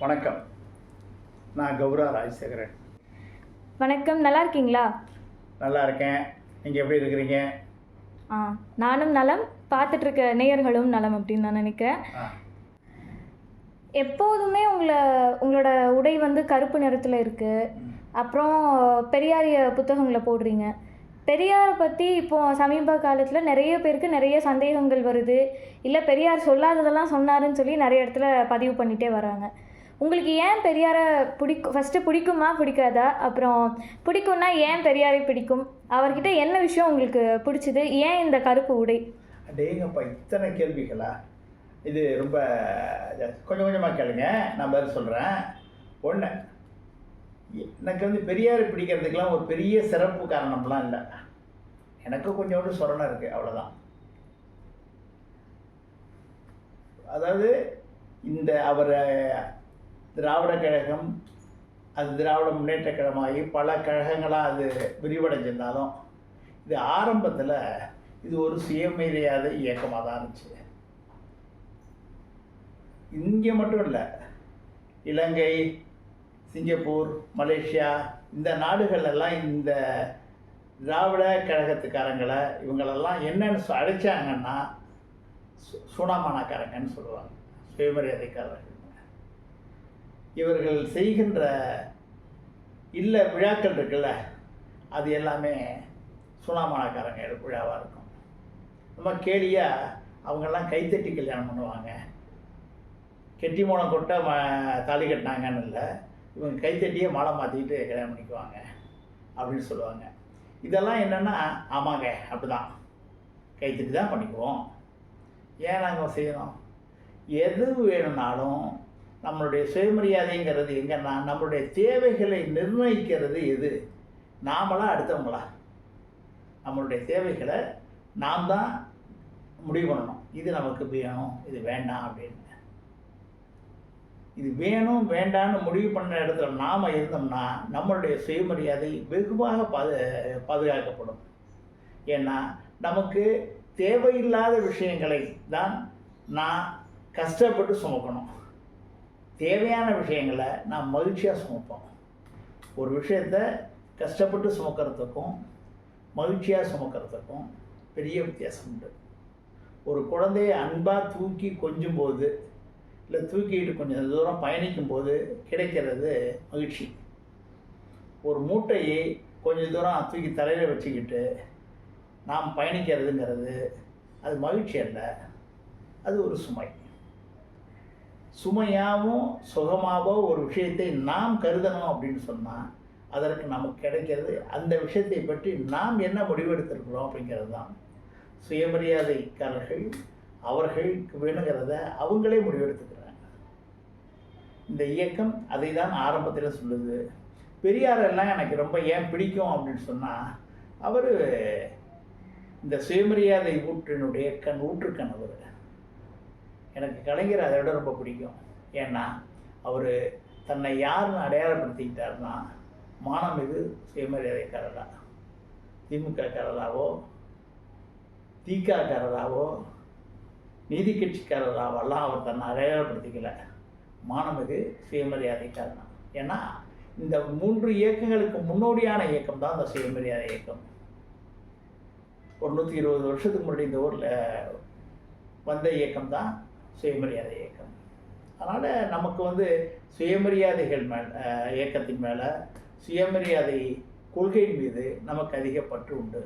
வணக்கம். நான் கௌரா ராஜசேகரன். வணக்கம் நல்லா இருக்கீங்களா? நல்லா இருக்கேன். நீங்கள் எப்படி இருக்கிறீங்க? ஆ நானும் நலம். பார்த்துட்டு இருக்க நேயர்களும் நலம் அப்படின்னு நான் நினைக்கிறேன். எப்போதுமே உங்களை உங்களோட உடை வந்து கருப்பு நிறத்தில் இருக்குது அப்புறம் பெரியாரிய புத்தகங்களை போடுறீங்க. பெரியாரை பற்றி இப்போ சமீப காலத்தில் நிறைய பேருக்கு நிறைய சந்தேகங்கள் வருது. இல்லை பெரியார் சொல்லாததெல்லாம் சொன்னாருன்னு சொல்லி நிறைய இடத்துல பதிவு பண்ணிகிட்டே வராங்க. உங்களுக்கு ஏன் பெரியாரை பிடிக்கும் ஃபஸ்ட்டு பிடிக்குமா பிடிக்காதா? அப்புறம் பிடிக்கும்னா ஏன் பெரியாரை பிடிக்கும்? அவர்கிட்ட என்ன விஷயம் உங்களுக்கு பிடிச்சிது? ஏன் இந்த கருப்பு உடை? அடேங்கப்பா இத்தனை கேள்விகளா? இது ரொம்ப கொஞ்சம் கொஞ்சமாக கேளுங்க நான் பதில் சொல்கிறேன் ஒன்று எனக்கு வந்து பெரியார் பிடிக்கிறதுக்கெலாம் ஒரு பெரிய சிறப்பு காரணம்லாம் இல்லை. எனக்கு கொஞ்சோண்டு சொரணம் இருக்குது அவ்வளோதான் அதாவது இந்த அவரை திராவிட கழகம் அது திராவிட முன்னேற்ற கழகமாகி பல கழகங்களாக அது விரிவடைஞ்சிருந்தாலும் இது ஆரம்பத்தில் இது ஒரு சுயமரியாதை இயக்கமாக தான் இருந்துச்சு. இங்கே மட்டும் இல்லை இலங்கை சிங்கப்பூர் மலேசியா இந்த நாடுகளெல்லாம் இந்த திராவிட கழகத்துக்காரங்களை இவங்களெல்லாம் என்னன்னு அழைச்சாங்கன்னா சு- சொல்லுவாங்க சுயமரியாதைக்காரர்கள். இவர்கள் செய்கின்ற இல்லை விழாக்கள் இருக்குல்ல அது எல்லாமே சுனாமணக்காரங்க விழாவாக இருக்கும். ரொம்ப கேலியாக அவங்கெல்லாம் கைத்தட்டி கல்யாணம் பண்ணுவாங்க. கெட்டி மூலம் கொட்ட ம தாலி கட்டினாங்கன்னு இல்லை இவங்க கைத்தட்டியே மாலை மாற்றிக்கிட்டு கல்யாணம் பண்ணிக்குவாங்க அப்படின்னு சொல்லுவாங்க. இதெல்லாம் என்னென்னா ஆமாங்க அப்படிதான். கைத்தட்டி தான் பண்ணிக்குவோம். ஏன் நாங்கள் செய்யணும்? எது வேணும்னாலும் நம்மளுடைய சுயமரியாதைங்கிறது எங்கன்னா நம்மளுடைய தேவைகளை நிர்ணயிக்கிறது எது? நாமளா அடுத்தவங்களா? நம்மளுடைய தேவைகளை நாம் தான் முடிவு பண்ணணும். இது நமக்கு வேணும் இது வேண்டாம் அப்படின்னு. இது வேணும் வேண்டான்னு முடிவு பண்ண இடத்துல நாம் இருந்தோம்னா நம்மளுடைய சுயமரியாதை வெகுவாக பாது பாதுகாக்கப்படும். ஏன்னா நமக்கு தேவையில்லாத விஷயங்களை தான் நான் கஷ்டப்பட்டு சுமக்கணும். தேவையான விஷயங்களை நான் மகிழ்ச்சியாக சுமப்போம். ஒரு விஷயத்த கஷ்டப்பட்டு சுமக்கிறதுக்கும் மகிழ்ச்சியாக சுமக்கிறதுக்கும் பெரிய வித்தியாசம் உண்டு. ஒரு குழந்தைய அன்பாக தூக்கி கொஞ்சும் போது இல்லை தூக்கிட்டு கொஞ்சம் தூரம் பயணிக்கும் போது கிடைக்கிறது மகிழ்ச்சி. ஒரு மூட்டையை கொஞ்சம் தூரம் தூக்கி தலையில் வச்சுக்கிட்டு நாம் பயணிக்கிறதுங்கிறது அது மகிழ்ச்சி அல்ல அது ஒரு சுமை. சுமையாகவும் சுகமாகவோ ஒரு விஷயத்தை நாம் கருதணும் அப்படின்னு சொன்னால் அதற்கு நமக்கு கிடைக்கிறது. அந்த விஷயத்தை பற்றி நாம் என்ன முடிவெடுத்திருக்கிறோம் அப்படிங்கிறது தான். சுயமரியாதைக்காரர்கள் அவர்களுக்கு வேணுங்கிறத அவங்களே முடிவெடுத்துக்கிறாங்க. இந்த இயக்கம் அதை தான் ஆரம்பத்தில் சொல்லுது. பெரியாரெல்லாம் எனக்கு ரொம்ப ஏன் பிடிக்கும் அப்படின்னு சொன்னால் அவர் இந்த சுயமரியாதை ஊற்றினுடைய கண் ஊற்றுக்கணவர் அவர். எனக்கு கலைஞர் அதை விட ரொம்ப பிடிக்கும். ஏன்னா அவர் தன்னை யாருன்னு அடையாளப்படுத்திக்கிட்டாருன்னா மானமிகு சுயமரியாதைக்காரரா. திமுககாரராவோ திகாக்காரராவோ நீதி கட்சிக்காரராவெல்லாம் அவர் தன்னை அடையாளப்படுத்திக்கல. மானமிகு சுயமரியாதைக்காரனா. ஏன்னா இந்த மூன்று இயக்கங்களுக்கு முன்னோடியான இயக்கம் தான் இந்த சுயமரியாதை இயக்கம். ஒரு நூற்றி இருபது வருஷத்துக்கு முன்னாடி இந்த ஊரில் வந்த இயக்கம் தான் சுயமரியாதை இயக்கம். அதனால் நமக்கு வந்து சுயமரியாதைகள் மேல் இயக்கத்தின் மேலே சுயமரியாதை கொள்கையின் மீது நமக்கு அதிக பற்று உண்டு.